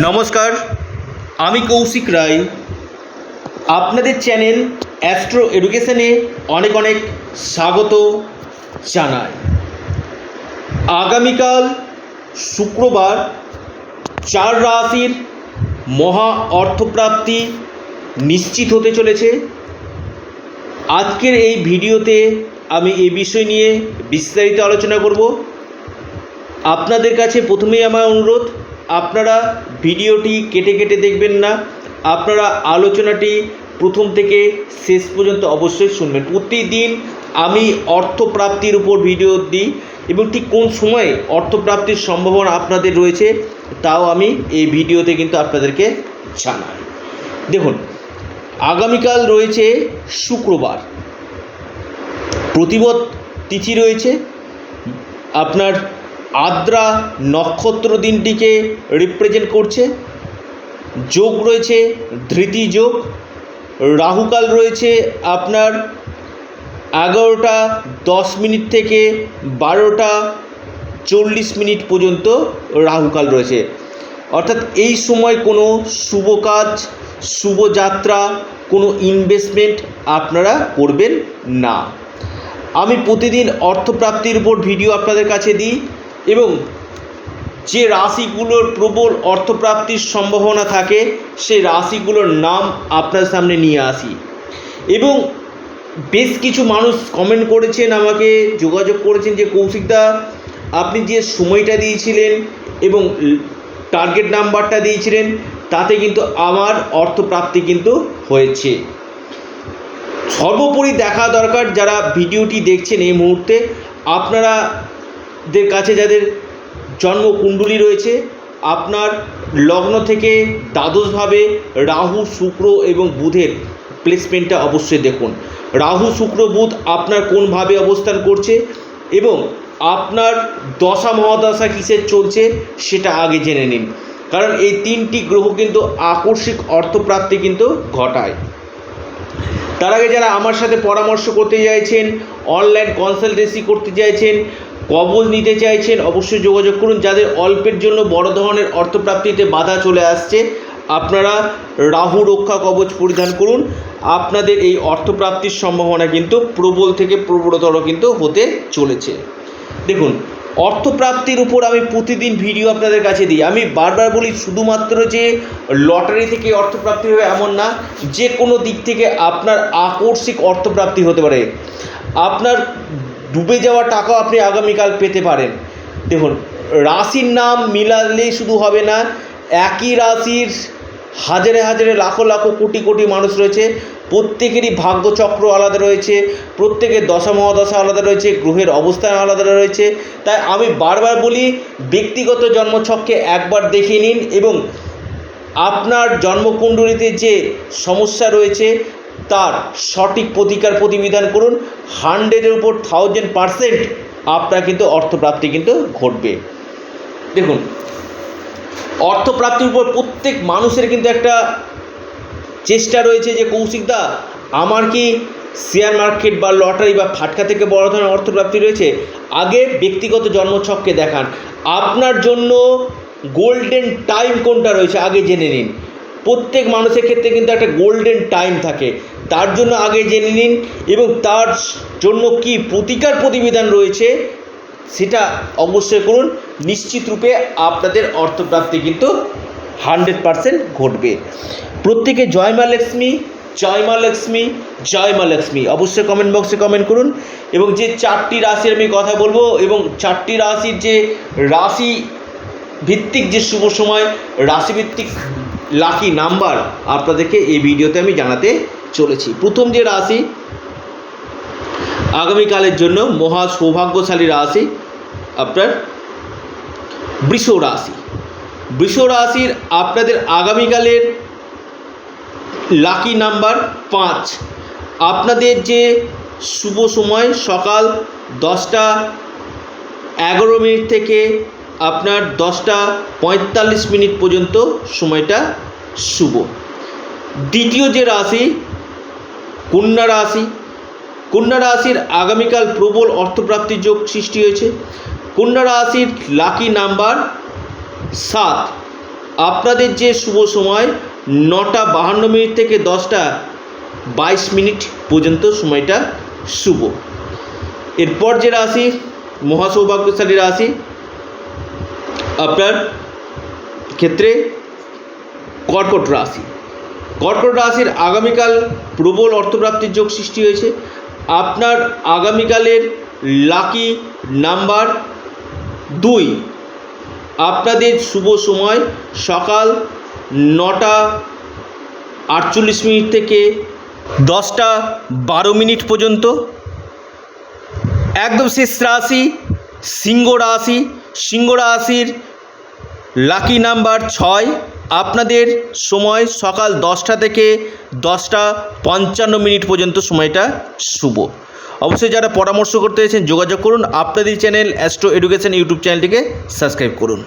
নমস্কার, আমি কৌশিক রায়। আপনাদের চ্যানেল অ্যাস্ট্রো এডুকেশনে অনেক অনেক স্বাগত জানাই। আগামীকাল শুক্রবার, চার রাশির মহা অর্থপ্রাপ্তি নিশ্চিত হতে চলেছে। আজকের এই ভিডিওতে আমি এই বিষয় নিয়ে বিস্তারিত আলোচনা করব। আপনাদের কাছে প্রথমেই আমার অনুরোধ আপনারা ভিডিওটি কেটে কেটে দেখবেন না। আপনারা আলোচনাটি প্রথম থেকে শেষ পর্যন্ত অবশ্যই শুনবেন। প্রতিদিন আমি অর্থপ্রাপ্তির উপর ভিডিও দিই এবং ঠিক কোন সময়ে অর্থপ্রাপ্তির সম্ভাবনা আপনাদের রয়েছে তাও আমি এই ভিডিওতে কিন্তু আপনাদেরকে জানাই। দেখুন, আগামীকাল রয়েছে শুক্রবার। প্রতিবদ তিথি রয়েছে। আপনার আদ্রা নক্ষত্র দিনটিকে রিপ্রেজেন্ট করছে। যোগ রয়েছে, ধৃতি যোগ। রাহুকাল রয়েছে আপনার এগারোটা দশ মিনিট থেকে বারোটা চল্লিশ মিনিট পর্যন্ত রাহুকাল রয়েছে। অর্থাৎ এই সময় কোনো শুভ কাজ, শুভ যাত্রা, কোনো ইনভেস্টমেন্ট আপনারা করবেন না। আমি প্রতিদিন অর্থপ্রাপ্তির উপর ভিডিও আপনাদের কাছে দিই। এবং যে রাশিগুলোর প্রবল অর্থপ্রাপ্তির সম্ভাবনা থাকে সে রাশিগুলোর নাম আপনার সামনে নিয়ে আসি। এবং বেশ কিছু মানুষ কমেন্ট করেছেন আমাকে, যোগাযোগ করেছেন যে, কৌশিকদা, আপনি যে সময়টা দিয়েছিলেন এবং টার্গেট নাম্বারটা দিয়েছিলেন, তাতে কিন্তু আমার অর্থপ্রাপ্তি কিন্তু হয়েছে। সর্বোপরি দেখা দরকার যারা ভিডিওটি দেখছেন এই মুহূর্তে। আপনারা দের কাছে যাদের জন্ম জন্মকুণ্ডলী রয়েছে, আপনার লগ্ন থেকে দ্বাদশভাবে রাহু, শুক্র এবং বুধের প্লেসমেন্টটা অবশ্যই দেখুন। রাহু, শুক্র, বুধ আপনার কোনভাবে অবস্থান করছে এবং আপনার দশা, মহাদশা কিসের চলছে সেটা আগে জেনে নিন। কারণ এই তিনটি গ্রহ কিন্তু আকস্মিক অর্থপ্রাপ্তি কিন্তু ঘটায়। তার আগে যারা আমার সাথে পরামর্শ করতে চাইছেন অনলাইন কনসালটেন্সি করতে চাইছেন কবজ নিতে চাইছেন, অবশ্যই যোগাযোগ করুন। যাদের অল্পের জন্য বড় ধরনের অর্থপ্রাপ্তিতে বাধা চলে আসছে, আপনারা রাহু রক্ষা কবচ পরিধান করুন। আপনাদের এই অর্থপ্রাপ্তির সম্ভাবনা কিন্তু প্রবল থেকে প্রবলতর কিন্তু হতে চলেছে। দেখুন, অর্থপ্রাপ্তির উপর আমি প্রতিদিন ভিডিও আপনাদের কাছে দিই। আমি বারবার বলি, শুধুমাত্র যে লটারি থেকে অর্থপ্রাপ্তি হবে এমন না, যে কোনো দিক থেকে আপনার আকস্মিক অর্থপ্রাপ্তি হতে পারে। আপনার ডুবে যাওয়া টাকাও আপনি আগামীকাল পেতে পারেন। দেখুন, রাশির নাম মিলালেই শুধু হবে না, একই রাশির হাজারে হাজারে লাখো লাখো কোটি কোটি মানুষ রয়েছে, প্রত্যেকেরই ভাগ্যচক্র আলাদা রয়েছে প্রত্যেকের দশা মহাদশা আলাদা রয়েছে, গ্রহের অবস্থান আলাদা রয়েছে। তাই আমি বারবার বলি, ব্যক্তিগত জন্মছককে একবার দেখে নিন এবং আপনার জন্মকুণ্ডলিতে যে সমস্যা রয়েছে তার সঠিক প্রতিকার প্রতিবিধান করুন। হান্ড্রেডের উপর থাউজেন্ড পারসেন্ট আপনার কিন্তু অর্থপ্রাপ্তি কিন্তু ঘটবে। দেখুন, অর্থপ্রাপ্তির উপর প্রত্যেক মানুষের কিন্তু একটা চেষ্টা রয়েছে যে কৌশিকদা আমার কি শেয়ার মার্কেট বা লটারি বা ফাটকা থেকে বড় ধরনের অর্থপ্রাপ্তি রয়েছে? আগে ব্যক্তিগত জন্মছককে দেখান। আপনার জন্য গোল্ডেন টাইম কোনটা রয়েছে? আগে জেনে নিন। প্রত্যেক মানুষের ক্ষেত্রে কিন্তু একটা গোল্ডেন টাইম থাকে। তার জন্য আগে জেনে নিন এবং তার জন্য কি প্রতিকার প্রতিবিধান রয়েছে, সেটা অবশ্যই করুন। নিশ্চিত রূপে আপনাদের অর্থপ্রাপ্তি কিন্তু হান্ড্রেড পারসেন্ট ঘটবে। প্রত্যেকে জয় মা লক্ষ্মী, জয় মা লক্ষ্মী, জয় মা লক্ষ্মী। অবশ্যই কমেন্ট বক্সে কমেন্ট করুন। এবং যে চারটি রাশির আমি কথা বলব এবং চারটি রাশির যে রাশি ভিত্তিক যে শুভ সময়, রাশিভিত্তিক লাকি নাম্বার আপনাদেরকে এই ভিডিওতে আমি জানাতে চলেছি। প্রথম যে রাশি, আগামীকালের জন্য মহা সৌভাগ্যশালী রাশি আপনার বৃষ রাশি। বৃষ রাশির আপনাদের আগামীকালের লাকি নাম্বার পাঁচ। আপনাদের যে শুভ সময় সকাল দশটা এগারো মিনিট থেকে আপনার দশটা পঁয়তাল্লিশ মিনিট পর্যন্ত সময়টা শুভ। দ্বিতীয় যে রাশি, কন্যা রাশি, কন্যা রাশির আগামীকাল প্রবল অর্থপ্রাপ্তির যোগ সৃষ্টি হয়েছে। কন্যা রাশির লাকি নাম্বার সাত। আপনাদের যে শুভ সময়, নটা বাহান্ন মিনিট থেকে দশটা বাইশ মিনিট পর্যন্ত সময়টা শুভ। এরপর যে রাশি, মহাসৌভাগ্যশালী রাশি আপনার ক্ষেত্রে কর্কট রাশি। কর্কট রাশির আগামীকাল প্রবল অর্থপ্রাপ্তির যোগ সৃষ্টি হয়েছে। আপনার আগামীকালের লাকি নাম্বার দুই, আপনাদের শুভ সময় সকাল নটা আটচল্লিশ মিনিট থেকে দশটা বারো মিনিট পর্যন্ত। একদম শেষ রাশি, সিংহ রাশি। সিংহ রাশির লাকি নাম্বার ছয়। আপনাদের সময় সকাল দশটা থেকে দশটা পঞ্চান্ন মিনিট পর্যন্ত সময়টা শুভ। অবশ্যই যারা পরামর্শ করতে চাইছেন যোগাযোগ করুন। আপনাদের চ্যানেল অ্যাস্ট্রো এডুকেশন ইউটিউব চ্যানেলটিকে সাবস্ক্রাইব করুন।